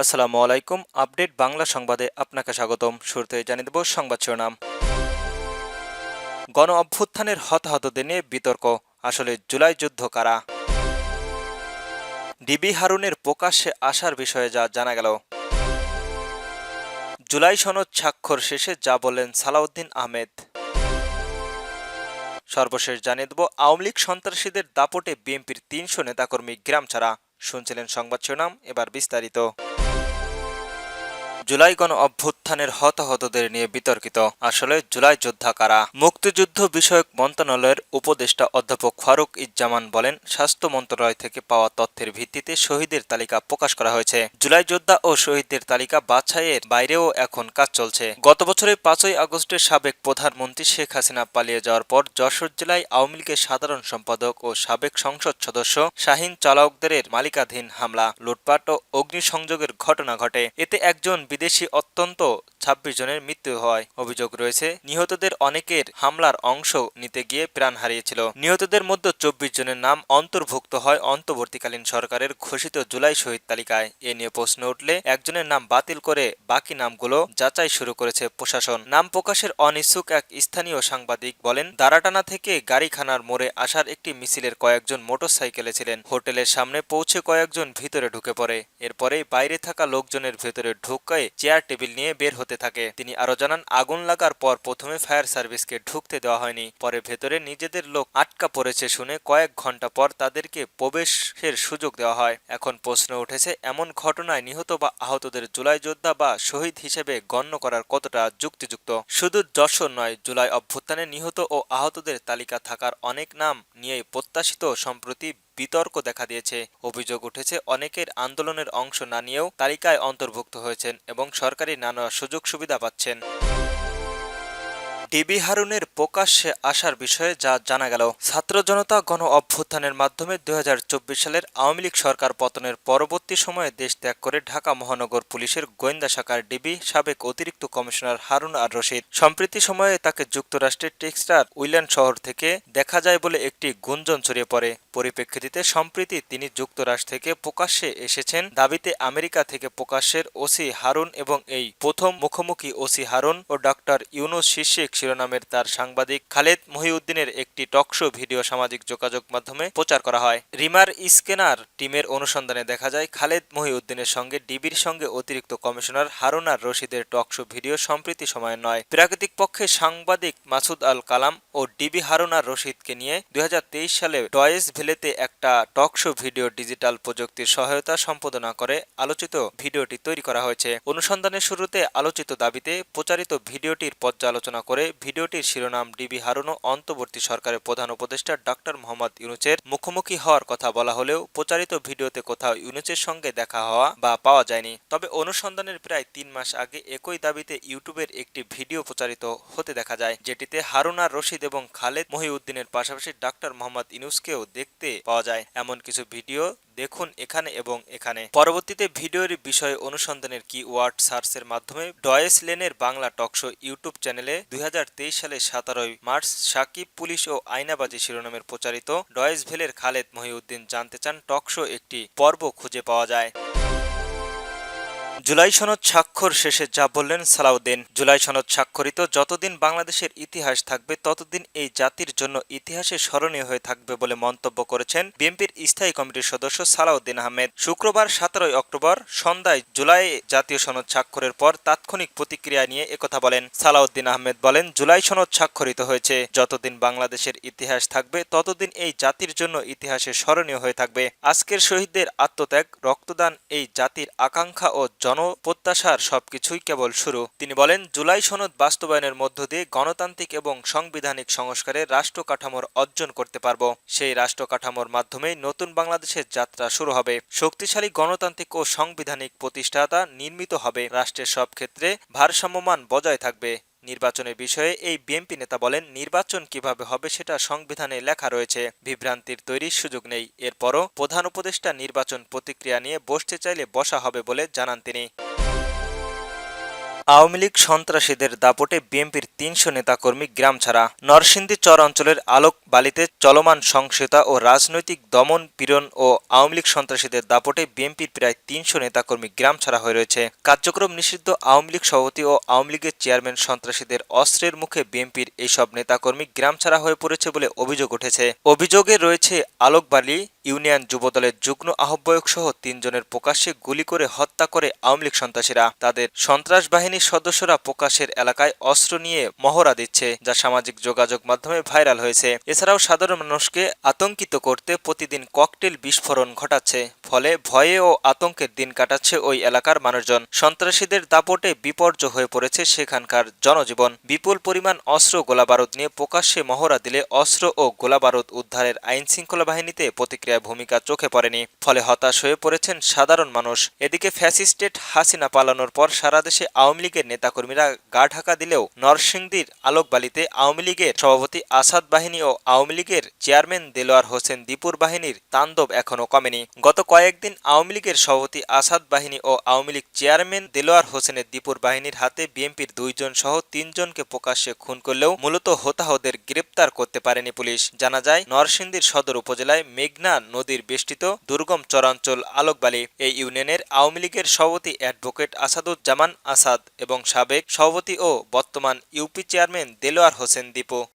আসসালামু আলাইকুম, আপডেট বাংলা সংবাদে আপনাকে স্বাগতম। শুরুতে জানিয়ে দেব সংবাদ শিরোনাম। গণ অভ্যুত্থানের হতাহতদের নিয়ে বিতর্ক, আসলে জুলাই যুদ্ধ কারা? ডিবি হারুনের প্রকাশ্যে আসার বিষয়ে যা জানা গেল। জুলাই সনদ স্বাক্ষর শেষে যা বললেন সালাউদ্দিন আহমেদ। সর্বশেষ জানিয়ে দেব, আওয়ামী লীগ সন্ত্রাসীদের দাপটে বিএনপির তিনশো নেতাকর্মী গ্রাম ছাড়া। শুনছিলেন সংবাদ শিরোনাম, এবার বিস্তারিত। জুলাই গণ অভ্যুত্থানের হতাহতদের নিয়ে বিতর্কিত। আসলে জুলাই যোদ্ধা কারা? মুক্তিযুদ্ধ বিষয়ক মন্ত্রণালয়ের উপদেষ্টা অধ্যাপক ফারুক ইজ্জামান বলেন, স্বাস্থ্য মন্ত্রণালয় থেকে পাওয়া তথ্যের ভিত্তিতে শহীদের তালিকা প্রকাশ করা হয়েছে। জুলাই যোদ্ধা ও শহীদদের তালিকা বাছাইয়ের বাইরেও এখন কাজ চলছে। গত বছরের পাঁচই আগস্টের সাবেক প্রধানমন্ত্রী শেখ হাসিনা পালিয়ে যাওয়ার পর যশোর জেলায় আওয়ামী লীগের সাধারণ সম্পাদক ও সাবেক সংসদ সদস্য শাহিন চালকদের মালিকাধীন হামলা, লুটপাট ও অগ্নিসংযোগের ঘটনা ঘটে। এতে একজন বিদেশি অত্যন্ত ছাব্বিশ জনের মৃত্যু হয় অভিযোগ রয়েছে। নিহতদের অনেকের হামলার অংশ নিতে গিয়ে প্রাণ হারিয়েছিল। নিহতদের মধ্যে চব্বিশ জনের নাম অন্তর্ভুক্ত হয় অন্তর্বর্তীকালীন সরকারের ঘোষিত জুলাই শহীদ তালিকায়। এ নিয়ে প্রশ্ন উঠলে একজনের নাম বাতিল করে বাকি নামগুলো যাচাই শুরু করেছে প্রশাসন। নাম প্রকাশের অনিচ্ছুক এক স্থানীয় সাংবাদিক বলেন, দারাটানা থেকে গাড়িখানার মোড়ে আসার একটি মিছিলের কয়েকজন মোটরসাইকেলে ছিলেন। হোটেলের সামনে পৌঁছে কয়েকজন ভিতরে ঢুকে পড়ে। এরপরেই বাইরে থাকা লোকজনের ভেতরে ঢুকায় চেয়ার টেবিল নিয়ে বের হতে থাকে। তিনি আরও জানান, আগুন লাগার পর প্রথমে ফায়ার সার্ভিসকে ঢুকতে দেওয়া হয়নি, পরে ভেতরে নিজেদের লোক আটকা পড়েছে শুনে কয়েক ঘণ্টা পর তাদেরকে প্রবেশের সুযোগ দেওয়া হয়। এখন প্রশ্ন উঠেছে, এমন ঘটনায় নিহত বা আহতদের জুলাই যোদ্ধা বা শহীদ হিসেবে গণ্য করার কতটা যুক্তিযুক্ত? শুধু যশোর নয়, জুলাই অভ্যুত্থানে নিহত ও আহতদের তালিকা থাকার অনেক নাম নিয়ে প্রত্যাশিত সম্প্রতি বিতর্ক দেখা দিয়েছে। অভিযোগ উঠেছে, অনেকের আন্দোলনের অংশ না নিয়েও তালিকায় অন্তর্ভুক্ত হয়েছেন এবং সরকারি নানা সুযোগ সুবিধা পাচ্ছেন। ডিবি হারুনের প্রকাশ্যে আসার বিষয়ে যা জানা গেল, ছাত্র জনতা গণ অভ্যুত্থানের মাধ্যমে দু হাজার চব্বিশ সালের আওয়ামী লীগ সরকার পতনের পরবর্তী সময়ে দেশ ত্যাগ করে ঢাকা মহানগর পুলিশের গোয়েন্দা শাখার ডিবি সাবেক অতিরিক্ত কমিশনার হারুন আর রশিদ। সম্প্রতি সময়ে তাকে যুক্তরাষ্ট্রের টেক্সটার উইল্যান্ড শহর থেকে দেখা যায় বলে একটি গুঞ্জন ছড়িয়ে পড়ে। পরিপ্রেক্ষিতে সম্প্রতি তিনি যুক্তরাষ্ট্র থেকে প্রকাশ্যে এসেছেন। দাবিতে আমেরিকা থেকে প্রকাশ্যের ওসি হারুন এবং এই প্রথম মুখোমুখি ওসি হারুন ও ডক্টর ইউনুস শীর্ষিক শিরোনামের তার সাংবাদিক খালেদ মহিউদ্দিনের একটি টকশো ভিডিও সামাজিক যোগাযোগ মাধ্যমে প্রচার করা হয়। রিমার স্কেনার টিমের অনুসন্ধানে দেখা যায়, খালেদ মহিউদ্দিনের সঙ্গে ডিবির সঙ্গে অতিরিক্ত কমিশনার হারুন আর রশিদের টকশো ভিডিও সম্প্রতি সময় নয়। প্রাকৃতিক পক্ষে সাংবাদিক মাসুদ আল কালাম ও ডিবি হারুন আর রশিদকে নিয়ে দুই হাজার তেইশ সালে ডয়েস ভেলেতে একটা টকশো ভিডিও ডিজিটাল প্রযুক্তির সহায়তা সম্পাদনা করে আলোচিত ভিডিওটি তৈরি করা হয়েছে। অনুসন্ধানের শুরুতে আলোচিত দাবিতে প্রচারিত ভিডিওটির পর্যালোচনা করে ভিডিওটির শিরোনাম ডিবি হারুন ও অন্তর্বর্তী সরকারের প্রধান উপদেষ্টা ডক্টর মোহাম্মদ ইউনুচের মুখোমুখি হওয়ার কথা বলা হলেও প্রচারিত ভিডিওতে কোথাও ইউনুচের সঙ্গে দেখা হওয়া বা পাওয়া যায়নি। তবে অনুসন্ধানের প্রায় তিন মাস আগে একই দাবিতে ইউটিউবের একটি ভিডিও প্রচারিত হতে দেখা যায়, যেটিতে হারুন রশিদ এবং খালেদ মহিউদ্দিনের পাশাপাশি ডক্টর মোহাম্মদ ইনুসকেও দেখতে পাওয়া যায়। এমন কিছু ভিডিও দেখুন এখানে এবং এখানে। পরবর্তীতে ভিডিওর বিষয়ে অনুসন্ধানের কি ওয়ার্ড সার্চের মাধ্যমে ডয়েস লেনের বাংলা টকশো ইউটিউব চ্যানেলে দুই সালে সতেরোই মার্চ সাকিব, পুলিশ ও আইনাবাজি শিরোনামের প্রচারিত ডয়েস ভেলের খালেদ মহিউদ্দিন জানতে চান টকশো একটি পর্ব খুঁজে পাওয়া যায়। জুলাই সনদ স্বাক্ষর শেষে যা বললেন সালাউদ্দিন। জুলাই সনদ স্বাক্ষরিত যতদিন বাংলাদেশের ইতিহাস থাকবে, ততদিন এই জাতির জন্য ইতিহাসে স্মরণীয় হয়ে থাকবে বলে মন্তব্য করেছেন বিএনপির স্থায়ী কমিটির সদস্য সালাউদ্দিন আহমেদ। শুক্রবার সতেরোই অক্টোবর সন্ধ্যায় জুলাই জাতীয় সনদ স্বাক্ষরের পর তাৎক্ষণিক প্রতিক্রিয়া নিয়ে একথা বলেন সালাউদ্দিন আহমেদ। বলেন, জুলাই সনদ স্বাক্ষরিত হয়েছে। যতদিন বাংলাদেশের ইতিহাস থাকবে, ততদিন এই জাতির জন্য ইতিহাসে স্মরণীয় হয়ে থাকবে। আজকের শহীদদের আত্মত্যাগ, রক্তদান এই জাতির আকাঙ্ক্ষা ও জনপ্রত্যাশার সবকিছুই কেবল শুরু। তিনি বলেন, জুলাই সনদ বাস্তবায়নের মধ্য দিয়ে গণতান্ত্রিক এবং সাংবিধানিক সংস্কারে রাষ্ট্র কাঠামোর অর্জন করতে পারব। সেই রাষ্ট্র কাঠামোর মাধ্যমেই নতুন বাংলাদেশের যাত্রা শুরু হবে। শক্তিশালী গণতান্ত্রিক ও সাংবিধানিক প্রতিষ্ঠাতা নির্মিত হবে। রাষ্ট্রের সব ক্ষেত্রে ভারসাম্যমান বজায় থাকবে। নির্বাচনের বিষয়ে এই বিএনপি নেতা বলেন, নির্বাচন কীভাবে হবে সেটা সংবিধানে লেখা রয়েছে। বিভ্রান্তির তৈরির সুযোগ নেই। এরপরও প্রধান উপদেষ্টা নির্বাচন প্রতিক্রিয়া নিয়ে বসতে চাইলে বসা হবে বলে জানান তিনি। আওয়ামী লীগ সন্ত্রাসীদের দাপটে বিএনপির তিনশো নেতাকর্মী গ্রাম ছাড়া নরসিংদী চর অঞ্চলের আলোক বালিতে চলমান সংসতা ও রাজনৈতিক দমন পীড়ন ও আওয়ামী লীগ সন্ত্রাসীদের দাপটে বিএনপির প্রায় তিনশো নেতাকর্মী গ্রাম ছাড়া হয়ে রয়েছে। কার্যক্রম নিষিদ্ধ আওয়ামী লীগ সভাপতি ও আওয়ামী লীগের চেয়ারম্যান সন্ত্রাসীদের অস্ত্রের মুখে বিএনপির এইসব নেতাকর্মী গ্রাম ছাড়া হয়ে পড়েছে বলে অভিযোগ উঠেছে। অভিযোগে রয়েছে আলোকবালি ইউনিয়ন যুবদলের যুগ্ম আহ্বায়ক সহ তিনজনের প্রকাশ্যে গুলি করে হত্যা করে আওয়ামী লীগ সন্ত্রাসীরা। তাদের সন্ত্রাস বাহিনীর সদস্যরা প্রকাশের এলাকায় অস্ত্র নিয়ে মহড়া দিচ্ছে, যা সামাজিক যোগাযোগ মাধ্যমে ভাইরাল হয়েছে। এছাড়াও সাধারণ মানুষকে আতঙ্কিত করতে প্রতিদিন ককটেল বিস্ফোরণ ঘটাচ্ছে। ফলে ভয়ে ও আতঙ্কের দিন কাটাচ্ছে ওই এলাকার মানুষজন। সন্ত্রাসীদের দাপটে বিপর্যয় হয়ে পড়েছে সেখানকার জনজীবন। বিপুল পরিমাণ অস্ত্র গোলাবারুদ নিয়ে প্রকাশ্যে মহড়া দিলে অস্ত্র ও গোলাবারুদ উদ্ধারের আইন শৃঙ্খলা বাহিনীতে প্রতিক্রিয়া ভূমিকা চোখে পড়েনি। ফলে হতাশ হয়ে পড়েছেন সাধারণ মানুষ। এদিকে ফ্যাসিস্টেট হাসিনা পালানোর পর সারা দেশে আওয়ামী লীগের নেতাকর্মীরা গা ঢাকা দিলেও নরসিংদীর আলোকবালিতে আওয়ামী লীগের সভাপতি আসাদ বাহিনী ও আওয়ামী লীগের চেয়ারম্যান দেলোয়ার হোসেন দীপুর বাহিনীর তাণ্ডব এখনও কমেনি। গত কয়েকদিন আওয়ামী লীগের সভাপতি আসাদ বাহিনী ও আওয়ামী লীগ চেয়ারম্যান দেলোয়ার হোসেনের দীপুর বাহিনীর হাতে বিএনপির দুইজন সহ তিনজনকে প্রকাশ্যে খুন করলেও মূলত হতাহতদের গ্রেপ্তার করতে পারেনি পুলিশ। জানা যায়, নরসিংদীর সদর উপজেলায় মেঘনা নদীর বেষ্টিত দুর্গম চরাঞ্চল আলোকবালি এই ইউনিয়নের আওয়ামী লীগের সভাপতি অ্যাডভোকেট আসাদুজ্জামান আসাদ এবং সাবেক সভাপতি ও বর্তমান ইউপি চেয়ারম্যান দেলোয়ার হোসেন দীপু।